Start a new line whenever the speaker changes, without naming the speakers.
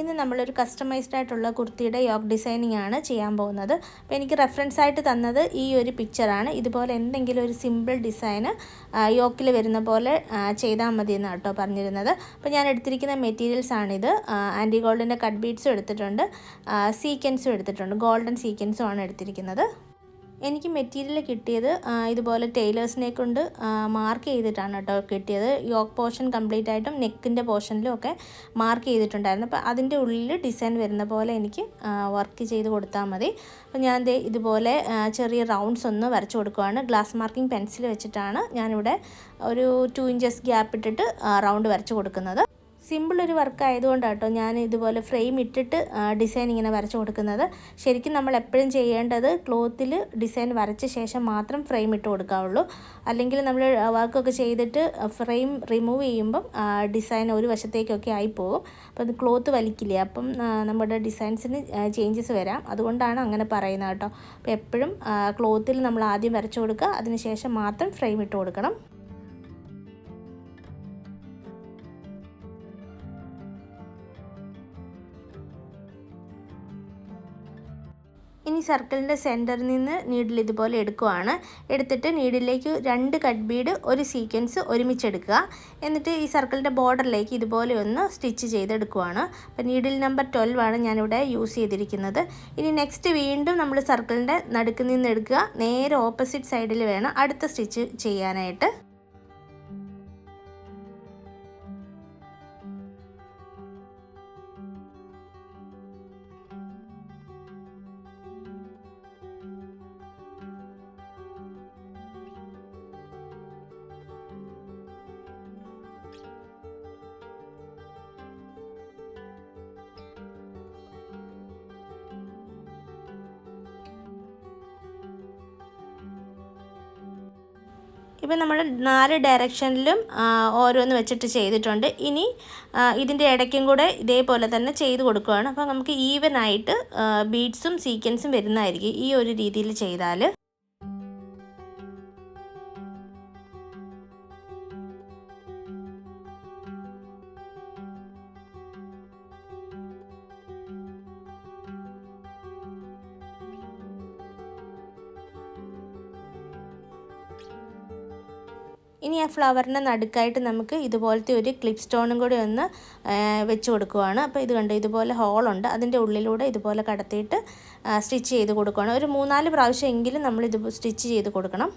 ഇന്ന് നമ്മളൊരു കസ്റ്റമൈസ്ഡ് ആയിട്ടുള്ള കുർത്തിയുടെ യോക്ക് ഡിസൈനിങ് ആണ് ചെയ്യാൻ പോകുന്നത്. അപ്പോൾ എനിക്ക് റെഫറൻസ് ആയിട്ട് തന്നത് ഈ ഒരു പിക്ചറാണ് ഇതുപോലെ എന്തെങ്കിലും ഒരു സിമ്പിൾ ഡിസൈന് യോക്കിൽ വരുന്ന പോലെ ചെയ്താൽ മതി എന്നാണ് കേട്ടോ പറഞ്ഞിരുന്നത്. അപ്പോൾ ഞാൻ എടുത്തിരിക്കുന്ന മെറ്റീരിയൽസ് ആണിത്. ആന്റി ഗോൾഡിന്റെ കട്ട് ബീഡ്സും എടുത്തിട്ടുണ്ട്. സീക്വൻസും എടുത്തിട്ടുണ്ട്. ഗോൾഡൻ സീക്വൻസും ആണ് എടുത്തിരിക്കുന്നത്. എനിക്ക് മെറ്റീരിയൽ കിട്ടിയത് ഇതുപോലെ ടൈലേഴ്സിനെ കൊണ്ട് മാർക്ക് ചെയ്തിട്ടാണ് കേട്ടോ കിട്ടിയത്. യോക്ക് പോർഷൻ കംപ്ലീറ്റ് ആയിട്ടും നെക്കിന്റെ പോർഷനിലും ഒക്കെ മാർക്ക് ചെയ്തിട്ടുണ്ടായിരുന്നു. അപ്പോൾ അതിന്റെ ഉള്ളിൽ ഡിസൈൻ വരുന്ന പോലെ എനിക്ക് വർക്ക് ചെയ്ത് കൊടുത്താൽ മതി. അപ്പോൾ ഞാൻ ഇതുപോലെ ചെറിയ റൗണ്ട്സ് ഒന്ന് വരച്ചു കൊടുക്കുവാണ്. ഗ്ലാസ് മാർക്കിംഗ് പെൻസിൽ വെച്ചിട്ടാണ് ഞാനിവിടെ ഒരു ടു ഇഞ്ചസ് ഗ്യാപ്പ് ഇട്ടിട്ട് റൗണ്ട് വരച്ചു കൊടുക്കുന്നത്. സിമ്പിൾ ഒരു വർക്ക് ആയതുകൊണ്ടാണ് കേട്ടോ ഞാൻ ഇതുപോലെ ഫ്രെയിം ഇട്ടിട്ട് ഡിസൈൻ ഇങ്ങനെ വരച്ചു കൊടുക്കുന്നത്. ശരിക്കും നമ്മൾ എപ്പോഴും ചെയ്യേണ്ടത് ക്ലോത്തിൽ ഡിസൈൻ വരച്ച ശേഷം മാത്രം ഫ്രെയിം ഇട്ട് കൊടുക്കാവുള്ളൂ. അല്ലെങ്കിൽ നമ്മൾ വർക്കൊക്കെ ചെയ്തിട്ട് ഫ്രെയിം റിമൂവ് ചെയ്യുമ്പം ഡിസൈൻ ഒരു വശത്തേക്കൊക്കെ ആയി പോകും. അപ്പോൾ അത് ക്ലോത്ത് വലിക്കില്ല? അപ്പം നമ്മുടെ ഡിസൈൻസിന് ചേഞ്ചസ് വരാം. അതുകൊണ്ടാണ് അങ്ങനെ പറയുന്നത് കേട്ടോ. അപ്പോൾ എപ്പോഴും ക്ലോത്തിൽ നമ്മൾ ആദ്യം വരച്ചു കൊടുക്കുക. അതിനുശേഷം മാത്രം ഫ്രെയിം ഇട്ട് കൊടുക്കണം. ഇനി സർക്കിളിന്റെ സെന്ററിൽ നിന്ന് നീഡിൽ ഇതുപോലെ എടുക്കുവാണ്. എടുത്തിട്ട് നീഡിലേക്ക് രണ്ട് കട്ട് ബീഡ് ഒരു സീക്വൻസ് ഒരുമിച്ചെടുക്കുക. എന്നിട്ട് ഈ സർക്കിളിന്റെ ബോർഡറിലേക്ക് ഇതുപോലെ ഒന്ന് സ്റ്റിച്ച് ചെയ്തെടുക്കുവാണ്. അപ്പോൾ നീഡിൽ നമ്പർ ട്വൽവ് ആണ് ഞാനിവിടെ യൂസ് ചെയ്തിരിക്കുന്നത്. ഇനി നെക്സ്റ്റ് വീണ്ടും നമ്മൾ സർക്കിളിന്റെ നടുക്ക് നിന്ന് എടുക്കുക. നേരെ ഓപ്പോസിറ്റ് സൈഡിൽ വേണം അടുത്ത സ്റ്റിച്ച് ചെയ്യാനായിട്ട്. ഇപ്പം നമ്മൾ നാല് ഡയറക്ഷനിലും ഓരോന്ന് വെച്ചിട്ട് ചെയ്തിട്ടുണ്ട്. ഇനി ഇതിന്റെ ഇടയ്ക്കും കൂടെ ഇതേപോലെ തന്നെ ചെയ്ത് കൊടുക്കുകയാണ് അപ്പോൾ നമുക്ക് ഈവനായിട്ട് ബീഡ്സും സീക്വൻസും വരുന്നതായിരിക്കും ഈ ഒരു രീതിയിൽ ചെയ്താൽ ഇനി ആ ഫ്ലവറിന്റെ നടുക്കായിട്ട് നമുക്ക് ഇതുപോലത്തെ ഒരു ക്ലിപ്പ് സ്റ്റോണും കൂടി ഒന്ന് വെച്ച് കൊടുക്കുവാണ്. അപ്പോൾ ഇത് കണ്ട് ഇതുപോലെ ഹോളുണ്ട്. അതിന്റെ ഉള്ളിലൂടെ ഇതുപോലെ കടത്തിയിട്ട് സ്റ്റിച്ച് ചെയ്ത് കൊടുക്കുകയാണ് ഒരു മൂന്നാൽ പ്രാവശ്യം എങ്കിലും നമ്മൾ ഇത് സ്റ്റിച്ച് ചെയ്ത് കൊടുക്കണം.